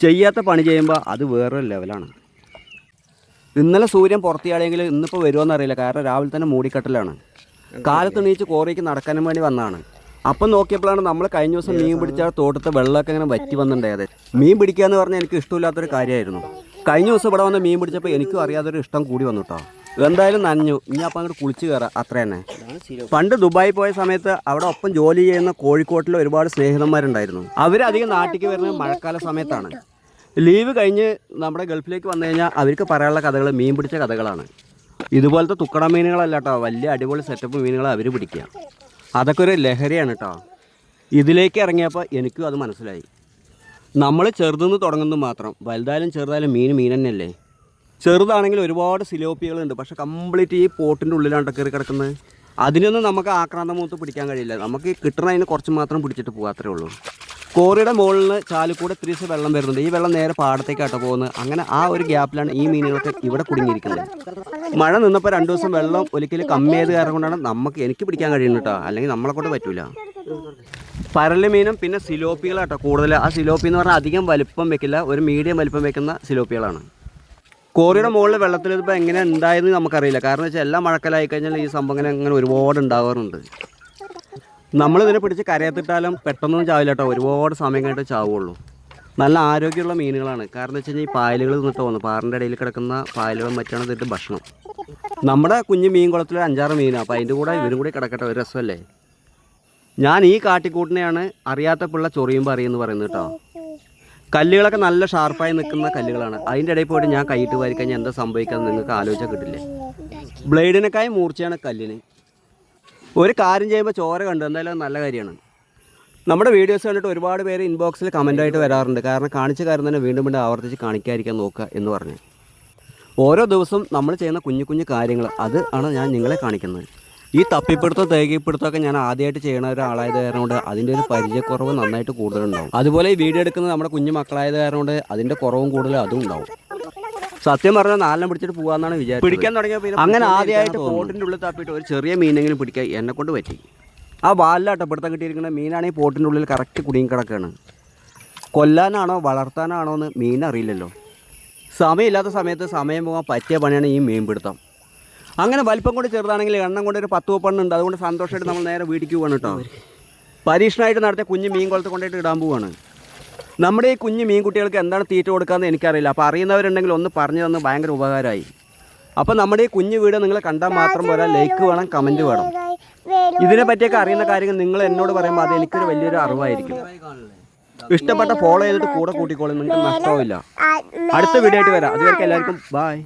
ചെയ്യാത്ത പണി ചെയ്യുമ്പോൾ അത് വേറൊരു ലെവലാണ് ഇന്നലെ സൂര്യൻ പുറത്തിയാണെങ്കിൽ ഇന്നിപ്പോൾ വരുമോ എന്നറിയില്ല കാരണം രാവിലെ തന്നെ മൂടിക്കെട്ടലാണ്. കാലത്ത് എണീച്ച് കോറിക്ക് നടക്കാനും വേണ്ടി വന്നതാണ്. അപ്പം നോക്കിയപ്പോഴാണ് നമ്മൾ കഴിഞ്ഞ ദിവസം മീൻ പിടിച്ച തോട്ടത്തെ വെള്ളമൊക്കെ ഇങ്ങനെ വറ്റി വന്നിട്ടുണ്ടായത് മീൻ പിടിക്കുക എന്ന് പറഞ്ഞാൽ എനിക്ക് ഇഷ്ടമില്ലാത്തൊരു കാര്യമായിരുന്നു. കഴിഞ്ഞ ദിവസം ഇവിടെ വന്ന് മീൻ പിടിച്ചപ്പോൾ എനിക്കും അറിയാത്തൊരു ഇഷ്ടം കൂടി വന്നു കേട്ടോ എന്തായാലും നനഞ്ഞു. ഇനി അപ്പം അങ്ങോട്ട് കുളിച്ച് കയറാം അത്ര തന്നെ. പണ്ട് ദുബായി പോയ സമയത്ത് അവിടെ ഒപ്പം ജോലി ചെയ്യുന്ന കോഴിക്കോട്ടിലെ ഒരുപാട് സ്നേഹിതന്മാരുണ്ടായിരുന്നു. അവരധികം നാട്ടിലേക്ക് വരുന്നത് മഴക്കാല സമയത്താണ്. ലീവ് കഴിഞ്ഞ് നമ്മുടെ ഗൾഫിലേക്ക് വന്നു കഴിഞ്ഞാൽ അവർക്ക് പറയാനുള്ള കഥകൾ മീൻ പിടിച്ച കഥകളാണ്. ഇതുപോലത്തെ തുക്കട മീനുകളല്ല കേട്ടോ വലിയ അടിപൊളി സെറ്റപ്പ് മീനുകൾ അവർ പിടിക്കുക അതൊക്കെ ഒരു ലഹരിയാണ് കേട്ടോ ഇതിലേക്ക് ഇറങ്ങിയപ്പോൾ എനിക്കും അത് മനസ്സിലായി. നമ്മൾ ചെറുതെന്ന് തുടങ്ങുന്നത് മാത്രം. വലുതായാലും ചെറുതായാലും മീൻ മീൻ തന്നെയല്ലേ? ചെറുതാണെങ്കിൽ ഒരുപാട് സിലോപ്പികളുണ്ട്. പക്ഷെ കംപ്ലീറ്റ് ഈ പോട്ടിന്റെ ഉള്ളിലാണ് കയറി കിടക്കുന്നത്? അതിനൊന്നും നമുക്ക് ആക്രാന്തമൂത്ത് പിടിക്കാൻ കഴിയില്ല. നമുക്ക് കിട്ടണതിന് കുറച്ച് മാത്രം പിടിച്ചിട്ട് പോകാം അത്രേ ഉള്ളൂ. കോറിയുടെ മുകളിൽ ചാലിക്കൂടെ ഇത്തിരി വെള്ളം വരുന്നുണ്ട്. ഈ വെള്ളം നേരെ പാടത്തേക്കാട്ടോ പോകുന്നത്. അങ്ങനെ ആ ഒരു ഗ്യാപ്പിലാണ് ഈ മീനുകളൊക്കെ ഇവിടെ കുടുങ്ങിയിരിക്കുന്നത്. മഴ നിന്നപ്പോൾ രണ്ട് ദിവസം വെള്ളം ഒരിക്കലും കമ്മിയായത് കാരണം കൊണ്ടാണ് നമുക്ക് എനിക്ക് പിടിക്കാൻ കഴിയുന്നത് കേട്ടോ. അല്ലെങ്കിൽ നമ്മളെ കൊണ്ട് പറ്റൂല. പരൽ മീനും പിന്നെ സിലോപ്പികളാട്ടോ കൂടുതൽ. ആ സിലോപ്പി എന്ന് പറഞ്ഞാൽ അധികം വലിപ്പം വെക്കില്ല. ഒരു മീഡിയം വലിപ്പം വെക്കുന്ന സിലോപ്പികളാണ്. കോറിയുടെ മുകളിൽ വെള്ളത്തിൽ ഇതിപ്പോൾ എങ്ങനെ ഉണ്ടായെന്ന് നമുക്കറിയില്ല. കാരണം വെച്ചാൽ എല്ലാം മഴക്കലായി കഴിഞ്ഞാൽ ഈ സംഭവം ഇങ്ങനെ അങ്ങനെ ഒരുപാട് ഉണ്ടാവാറുണ്ട്. നമ്മളിതിനെ പിടിച്ച് കരയത്തിട്ടാലും പെട്ടെന്നൊന്നും ചാവില്ല കേട്ടോ. ഒരുപാട് സമയം കഴിഞ്ഞിട്ട് ചാവുള്ളൂ. നല്ല ആരോഗ്യമുള്ള മീനുകളാണ്. കാരണം വെച്ച് കഴിഞ്ഞാൽ ഈ പായലുകൾ നിന്നിട്ട് പോകുന്നു പാറിന്റെ ഇടയിൽ കിടക്കുന്ന പായലുകൾ മറ്റാണ് ഇതിന്റെ ഭക്ഷണം. നമ്മുടെ കുഞ്ഞു മീൻ കുളത്തിൽ അഞ്ചാറ് മീനാണ് അപ്പോൾ അതിന്റെ കൂടെ ഇവരും കൂടി കിടക്കട്ടെ. ഒരു രസമല്ലേ? ഞാൻ ഈ കാട്ടിക്കൂട്ടിനെയാണ് അറിയാത്ത പിള്ള ചൊറിയുമ്പോൾ അറിയുമെന്ന് പറയുന്നത് കേട്ടോ. കല്ലുകളൊക്കെ നല്ല ഷാർപ്പായി നിൽക്കുന്ന കല്ലുകളാണ്. അതിന്റെ ഇടയിൽ പോയിട്ട് ഞാൻ കൈയിട്ട് വാരി കഴിഞ്ഞാൽ എന്താ സംഭവിക്കാൻ നിങ്ങൾക്ക് ആലോചിച്ചാൽ കിട്ടില്ലേ? ബ്ലേഡിനേക്കായി മൂർച്ചയാണ് കല്ലിന്. ഒരു കാര്യം ചെയ്യുമ്പോൾ ചോര കണ്ടു എന്തായാലും നല്ല കാര്യമാണ്. നമ്മുടെ വീഡിയോസ് കണ്ടിട്ട് ഒരുപാട് പേര് ഇൻബോക്സിൽ കമന്റായിട്ട് വരാറുണ്ട്. കാരണം കാണിച്ച കാര്യം തന്നെ വീണ്ടും വീണ്ടും ആവർത്തിച്ച് കാണിക്കാതിരിക്കാൻ നോക്കുക എന്ന് പറഞ്ഞ്. ഓരോ ദിവസവും നമ്മൾ ചെയ്യുന്ന കുഞ്ഞു കുഞ്ഞു കാര്യങ്ങൾ അത് ആണ് ഞാൻ നിങ്ങളെ കാണിക്കുന്നത്. ഈ തപ്പിപ്പിടുത്തം തേകിപ്പിടുത്തമൊക്കെ ഞാൻ ആദ്യമായിട്ട് ചെയ്യണ ഒരാളായത് കാരണം കൊണ്ട് അതിന്റെ ഒരു പരിചയക്കുറവ് നന്നായിട്ട് കൂടുതലുണ്ടാവും. അതുപോലെ ഈ വീഡിയോ എടുക്കുന്നത് നമ്മുടെ കുഞ്ഞു മക്കളായത് കാരണം കൊണ്ട് അതിന്റെ കുറവും കൂടുതലും അതും ഉണ്ടാവും. സത്യം പറഞ്ഞാൽ നാലെണ്ണം പിടിച്ചിട്ട് പോകാന്നാണ് വിചാരിച്ചത്. പിടിക്കാൻ തുടങ്ങിയപ്പോൾ അങ്ങനെ ആദ്യമായിട്ട് പോട്ടിന്റെ ഉള്ളിൽ തപ്പിയിട്ട് ഒരു ചെറിയ മീനെങ്കിലും പിടിക്കാൻ എന്നെ കൊണ്ട് പറ്റി. ആ വാലിലാട്ടോ പിടുത്തം കിട്ടിയിരിക്കുന്ന മീനാണെങ്കിൽ പോട്ടിന്റെ ഉള്ളിൽ കറക്റ്റ് കുടുങ്ങി കിടക്കുകയാണ് കൊല്ലാനാണോ വളർത്താനാണോ എന്ന് മീൻ അറിയില്ലല്ലോ സമയമില്ലാത്ത സമയത്ത് സമയം പോകാൻ പറ്റിയ പണിയാണ് ഈ മീൻ പിടുത്തം അങ്ങനെ വലിപ്പം കൊണ്ട് ചെറുതാണെങ്കിൽ എണ്ണം കൊണ്ട് ഒരു പത്ത് മുപ്പെണ്ണുണ്ട് അതുകൊണ്ട് സന്തോഷമായിട്ട് നമ്മൾ നേരെ വീട്ടിലേക്ക് പോകണം കേട്ടോ. പരീക്ഷണമായിട്ട് നടത്തിയ കുഞ്ഞ് മീൻ കുളത്ത് കൊണ്ടായിട്ട് ഇടാൻ പോവാണ്. നമ്മുടെ ഈ കുഞ്ഞ് മീൻകുട്ടികൾക്ക് എന്താണ് തീറ്റ കൊടുക്കാമെന്ന് എനിക്കറിയില്ല. അപ്പോൾ അറിയുന്നവരുണ്ടെങ്കിൽ ഒന്ന് പറഞ്ഞു തന്ന് ഭയങ്കര ഉപകാരമായി. അപ്പോൾ നമ്മുടെ ഈ കുഞ്ഞു വീട് നിങ്ങൾ കണ്ടാൽ മാത്രം പോരാ. ലൈക്ക് വേണം കമന്റ് വേണം. ഇതിനെ പറ്റിയൊക്കെ അറിയുന്ന കാര്യങ്ങൾ നിങ്ങൾ എന്നോട് പറയുമ്പോൾ അത് എനിക്കൊരു വലിയൊരു അറിവായിരിക്കും. ഇഷ്ടപ്പെട്ട ഫോളോ ചെയ്തിട്ട് കൂടെ കൂട്ടിക്കോളും. നിങ്ങൾക്ക് നഷ്ടമില്ല അടുത്ത വീഡിയോ ആയിട്ട് വരാം. അതുവരെ എല്ലാവർക്കും ബായ്